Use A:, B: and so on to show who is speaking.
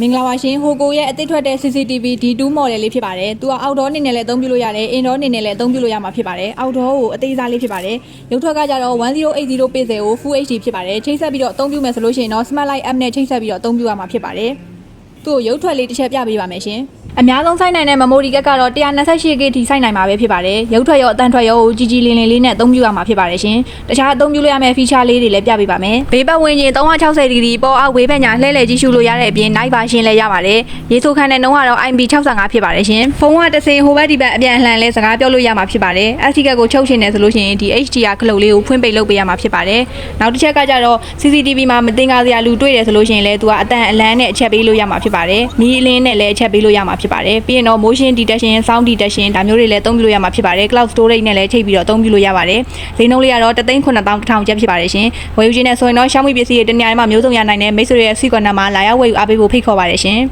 A: မင်္ဂလာပါရှင်ဟိုကိုရဲ့အသစ်ထွက်တဲ့ CCTV D2 model လေးဖြစ်ပါတယ်။သူက outdoor အနေနဲ့လည်းအသုံးပြုလို့ရတယ်။ indoor အနေနဲ့လည်းအသုံးပြုလို့ရမှာဖြစ်ပါတယ်။ outdoor ကိုအသေးစားလေးဖြစ်ပါတယ်။ရုပ်ထွက်ကကြတော့1080 pixel ကို Full HD ဖြစ်ပါတယ်။ချိတ်ဆက်ပြီးတော့အသုံးပြုမယ်ဆိုလို့ရှိရင်တော့ Smart Light app နဲ့ချိတ်ဆက်ပြီးတော့အသုံးပြုရမှာဖြစ်ပါတယ်။သူ့ကိုရုပ်ထွက်လေးတစ်ချက်ပြပေးပါမယ်ရှင်။ အများဆုံးစိုက်နိုင်တဲ့ memory ကတ်ကတော့ 128GB ထိစိုက်နိုင်မှာပဲဖြစ်ပါတယ်။ရုပ်ထွက်ရောအတန်ထွက်ရောကိုကြီးကြီးလင်းလင်းလေးနဲ့အသုံးပြုရမှာဖြစ်ပါတယ်ရှင်။တခြားအသုံးပြုလို့ရမယ့် feature လေးတွေလည်းပြပေးပါမယ်။ဘေးပတ်ဝန်းကျင်360ဒီဂရီပေါ်အောက်ဝေးဘက်ညာလှည့်လည်ကြည့်ရှုလို့ရတဲ့အပြင် night version လည်းရပါတယ်။ရေဆိုးခန်းတဲ့နှုန်းကတော့ IP65 ဖြစ်ပါတယ်ရှင်။ဖုန်းကတစ်စင်ဟိုဘက်ဒီဘက်အပြန်အလှန်လဲစကားပြောလို့ရမှာဖြစ်ပါတယ်။ SD ကတ်ကိုချုပ်ရှင်နေဆိုလို့ရှိရင်ဒီ HDR ခလုတ်လေးကိုဖွင့်ပိတ်လုပ်ပေးရမှာဖြစ်ပါတယ်။နောက်တစ်ချက်ကကြတော့ CCTV မှာမတင်ကားစရာလူတွေ့တယ်ဆိုလို့ရှိရင်လည်းသူကအတန်အလန်းနဲ့အချက်ပေးလို့ရမှာဖြစ်ပါတယ်။မီးအလင်းနဲ့လည်းအချက်ပေးလို့ရမှာဖြစ်ပါတယ်။ပြီးရင်တော့ motion detection sound detection ဒါမျိုးတွေလည်းအသုံးပြုလို့ရမှာဖြစ်ပါတယ်။ cloud storage နဲ့လည်းချိန်ပြီးတော့အသုံးပြုလို့ရပါတယ်။ဈေးနှုန်းလေးကတော့3,900ကျပ်ဖြစ်ပါတယ်ရှင်။ဝယ်ယူခြင်းနဲ့ဆိုရင်တော့ Xiaomi ပစ္စည်းတွေတနင်္လာနေ့မှာမျိုးစုံရနိုင်တဲ့မိတ်ဆွေတွေရဲ့စီကွန်နံမှာလာရောက်ဝယ်ယူအားပေးဖို့ဖိတ်ခေါ်ပါတယ်ရှင်။